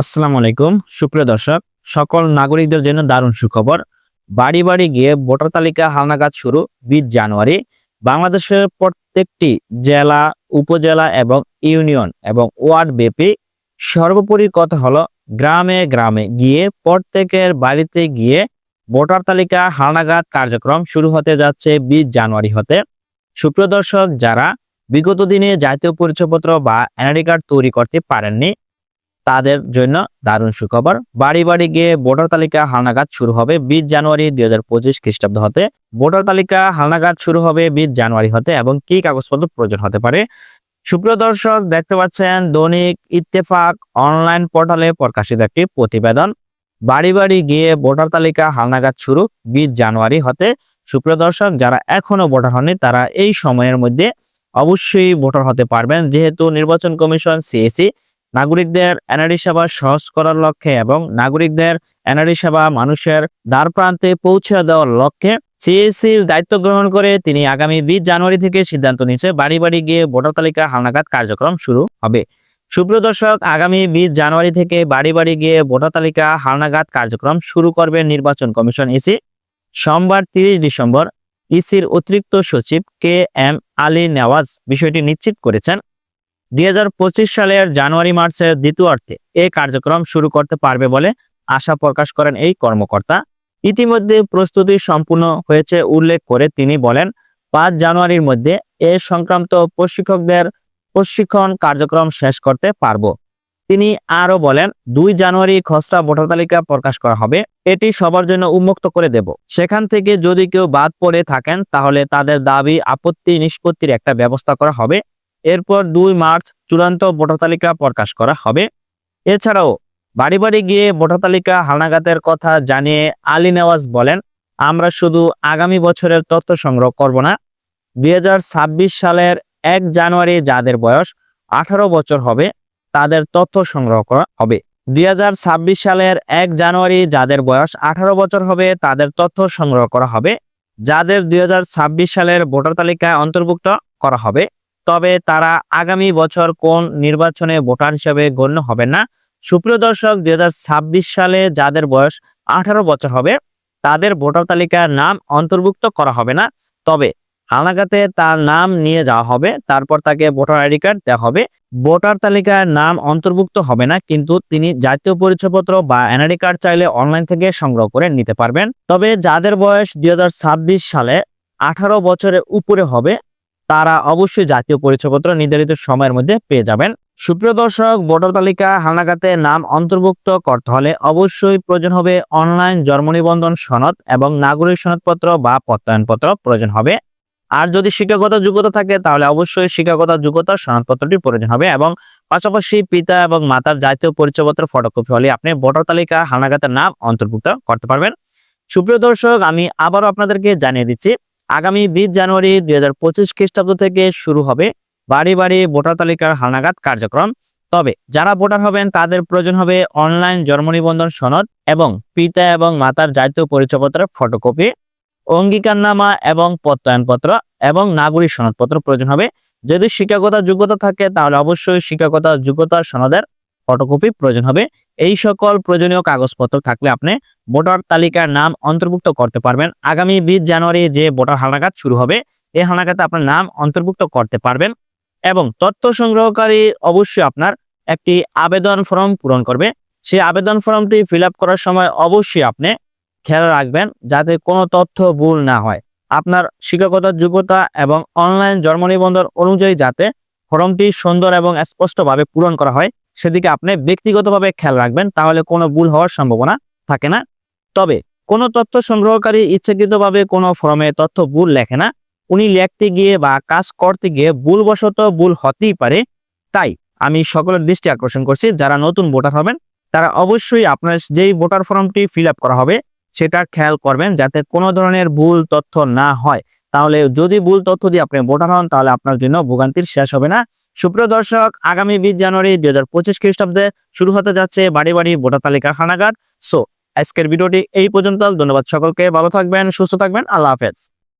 আসসালামু আলাইকুম। সুপ্রিয় দর্শক, সকল নাগরিকদের জন্য দারুণ সুখবর। বাড়ি বাড়ি গিয়ে ভোটার তালিকা হালনাগাদ শুরু বিশ জানুয়ারি। বাংলাদেশের প্রত্যেকটি জেলা, উপজেলা এবং ইউনিয়ন এবং ওয়ার্ড ব্যাপী সর্বোপরি কথা হলো গ্রামে গ্রামে গিয়ে প্রত্যেকের বাড়িতে গিয়ে ভোটার তালিকা হালনাগাদ কার্যক্রম শুরু হতে যাচ্ছে বিশ জানুয়ারি হতে। সুপ্রিয় দর্শক, যারা বিগত দিনে জাতীয় পরিচয়পত্র বা এনআইডি কার্ড তৈরি করতে পারেননি তাদের জন্য দারুণ সুখবর। বাড়ি বাড়ি গিয়ে ভোটার তালিকা হালনাগাদ শুরু হবে বিশ জানুয়ারি দুই হাজার পঁচিশ খ্রিস্টাব্দ হতে। ভোটার তালিকা হালনাগাদ শুরু হবে বিশ জানুয়ারি হতে এবং কি কাগজপত্র প্রয়োজন হতে পারে? সুপ্রিয় দর্শক, দেখতে পাচ্ছেন দৈনিক ইত্তেফাক অনলাইন পোর্টালে প্রকাশিত একটি প্রতিবেদন। বাড়ি বাড়ি গিয়ে ভোটার তালিকা হালনাগাদ শুরু বিশ জানুয়ারি হতে। সুপ্রিয় দর্শক, যারা এখনও ভোটার হননি, তারা এই সময়ের মধ্যে অবশ্যই ভোটার হতে পারবেন। যেহেতু নির্বাচন কমিশন সিএসি নাগরিকদের এনআরডি সেবা সহজ করার লক্ষ্যে এবং নাগরিকদের এনআরডি সেবা মানুষের দ্বার প্রান্তে পৌঁছে দেওয়ার লক্ষ্যে সিএসির দায়িত্ব গ্রহণ করে তিনি আগামী বিশ জানুয়ারি থেকে সিদ্ধান্ত নিয়েছে, বাড়ি বাড়ি গিয়ে ভোটার তালিকা হালনাগাদ কার্যক্রম শুরু হবে। সুপ্রিয় দর্শক, আগামী বিশ জানুয়ারি থেকে বাড়ি বাড়ি গিয়ে ভোটার তালিকা হালনাগাদ কার্যক্রম শুরু করবে নির্বাচন কমিশন ইসি। সোমবার তিরিশ ডিসেম্বর ইসির অতিরিক্ত সচিব কে এম আলী নেওয়াজ বিষয়টি নিশ্চিত করেছেন। দুই হাজার পঁচিশ সালের জানুয়ারি মার্চের দ্বিতীয়ার্ধে এই কার্যক্রম শুরু করতে পারবে বলে আশা প্রকাশ করেন এই কর্মকর্তা। ইতিমধ্যে প্রস্তুতি সম্পূর্ণ হয়েছে উল্লেখ করে তিনি বলেন, পাঁচ জানুয়ারির মধ্যে এ সংক্রান্ত প্রশিক্ষকদের প্রশিক্ষণ কার্যক্রম শেষ করতে পারব। তিনি আরও বলেন, দুই জানুয়ারি খসড়া ভোটার তালিকা প্রকাশ করা হবে, এটি সবার জন্য উন্মুক্ত করে দেব। সেখান থেকে যদি কেউ বাদ পড়ে থাকেন, তাহলে তাদের দাবি আপত্তি নিষ্পত্তির একটা ব্যবস্থা করা হবে। এরপর দুই মার্চ চূড়ান্ত ভোটার তালিকা প্রকাশ করা হবে। এছাড়াও বাড়ি বাড়ি গিয়ে ভোটার তালিকা হালনাগাতের কথা জানিয়ে আলী নেওয়াজ বলেন, আমরা শুধু আগামী বছরের তথ্য সংগ্রহ করব না। দুই হাজার ছাব্বিশ সালের এক জানুয়ারি যাদের বয়স আঠারো বছর হবে, তাদের তথ্য সংগ্রহ করা হবে। দুই হাজার ছাব্বিশ সালের এক জানুয়ারি যাদের বয়স আঠারো বছর হবে, তাদের তথ্য সংগ্রহ করা হবে। যাদের দুই হাজার ছাব্বিশ সালের ভোটার তালিকায় অন্তর্ভুক্ত করা হবে তবে তারা আগামী বছর কোন নির্বাচনে ভোটার হিসেবে গণ্য হবে না? সুপ্রিয় দর্শক, দুই হাজার ছাব্বিশ সালে যাদের বয়স আঠারো বছর হবে, তাদের ভোটার তালিকার নাম অন্তর্ভুক্ত করা হবে না। তবে হালনাগাতে তার নাম নিয়ে যাওয়া হবে, তারপর তাকে ভোটার আইডি কার্ড দেওয়া হবে। ভোটার তালিকার নাম অন্তর্ভুক্ত হবে না, কিন্তু তিনি জাতীয় পরিচয়পত্র বা এনআইডি কার্ড চাইলে অনলাইন থেকে সংগ্রহ করে নিতে পারবেন। তবে যাদের বয়স দুই হাজার ছাব্বিশ সালে আঠারো বছরের উপরে হবে তারা অবশ্যই জাতীয় পরিচয়পত্র নির্ধারিত সময়ের মধ্যে পেয়ে যাবেন। সুপ্রিয় দর্শক, ভোটার তালিকা হালনাগাতে নাম অন্তর্ভুক্ত করতে হলে অবশ্যই প্রয়োজন হবে অনলাইন জন্ম নিবন্ধন সনদ এবং নাগরিক সনদপত্র বা প্রত্যয়নপত্র প্রয়োজন হবে। আর যদি শিক্ষাগত যোগ্যতা থাকে, তাহলে অবশ্যই শিক্ষাগত যোগ্যতার সনদপত্রটি প্রয়োজন হবে এবং পাশাপাশি পিতা এবং মাতার জাতীয় পরিচয়পত্র ফটোকপি হলে আপনি ভোটার তালিকা হালনাগাতের নাম অন্তর্ভুক্ত করতে পারবেন। সুপ্রিয় দর্শক, আমি আবারও আপনাদেরকে জানিয়ে দিচ্ছি আগামী বিশ জানুয়ারি দুই হাজার পঁচিশ খ্রিস্টাব্দ থেকে শুরু হবে বাড়ি বাড়ি ভোটার তালিকার হালনাগাদ কার্যক্রম। তবে যারা ভোটার হবেন, তাদের প্রয়োজন হবে অনলাইন জন্ম নিবন্ধন সনদ এবং পিতা এবং মাতার জাতীয় পরিচয়পত্রের ফটোকপি, অঙ্গীকারনামা এবং প্রত্যয়নপত্র এবং নাগরিক সনদপত্র প্রয়োজন হবে। যদি শিক্ষাগত যোগ্যতা থাকে, তাহলে অবশ্যই শিক্ষাগত যোগ্যতার সনদের ফটোকপি প্রয়োজন হবে। এই সকল প্রয়োজনীয় কাগজপত্র থাকলে আপনি ভোটার তালিকার নাম অন্তর্ভুক্ত করতে পারবেন। আগামী বিশ জানুয়ারি যে ভোটার হালনাগাদ শুরু হবে, এই হালনাগাদে আপনার নাম অন্তর্ভুক্ত করতে পারবেন এবং তথ্য সংগ্রহকারী অবশ্যই আপনার একটি আবেদন ফর্ম পূরণ করবে। সেই আবেদন ফর্মটি ফিল করার সময় অবশ্যই আপনি খেয়াল রাখবেন যাতে কোনো তথ্য ভুল না হয়। আপনার শিক্ষাগত যোগ্যতা এবং অনলাইন জন্ম নিবন্ধন অনুযায়ী যাতে ফর্মটি সুন্দর এবং স্পষ্টভাবে পূরণ করা হয় সেদিকে আপনি ব্যক্তিগতভাবে খেয়াল রাখবেন, তাহলে কোনো ভুল হওয়ার সম্ভাবনা থাকে না। তবে কোনো তথ্য সংগ্রহকারী ইচ্ছাকৃতভাবে কোনো ফর্মে তথ্য ভুল লেখে না। উনি লিখতে গিয়ে বা কাজ করতে গিয়ে ভুলবশত ভুল হতেই পারে। তাই আমি সকলের দৃষ্টি আকর্ষণ করছি, যারা নতুন ভোটার হবেন, তারা অবশ্যই আপনার যেই ভোটার ফর্মটি ফিল করা হবে, সেটা খেয়াল করবেন যাতে কোনো ধরনের ভুল তথ্য না হয়। তাহলে যদি ভুল তথ্য দিয়ে আপনি ভোটার হন, তাহলে আপনার জন্য ভোগান্তির শেষ হবে না। সুপ্রিয় দর্শক, আগামী বিশ জানুয়ারি দুই হাজার পঁচিশ খ্রিস্টাব্দে শুরু হতে যাচ্ছে বাড়ি বাড়ি ভোটার তালিকা খানাগার সো, আজকের ভিডিওটি এই পর্যন্ত। ধন্যবাদ সকলকে। ভালো থাকবেন, সুস্থ থাকবেন। আল্লাহ হাফেজ।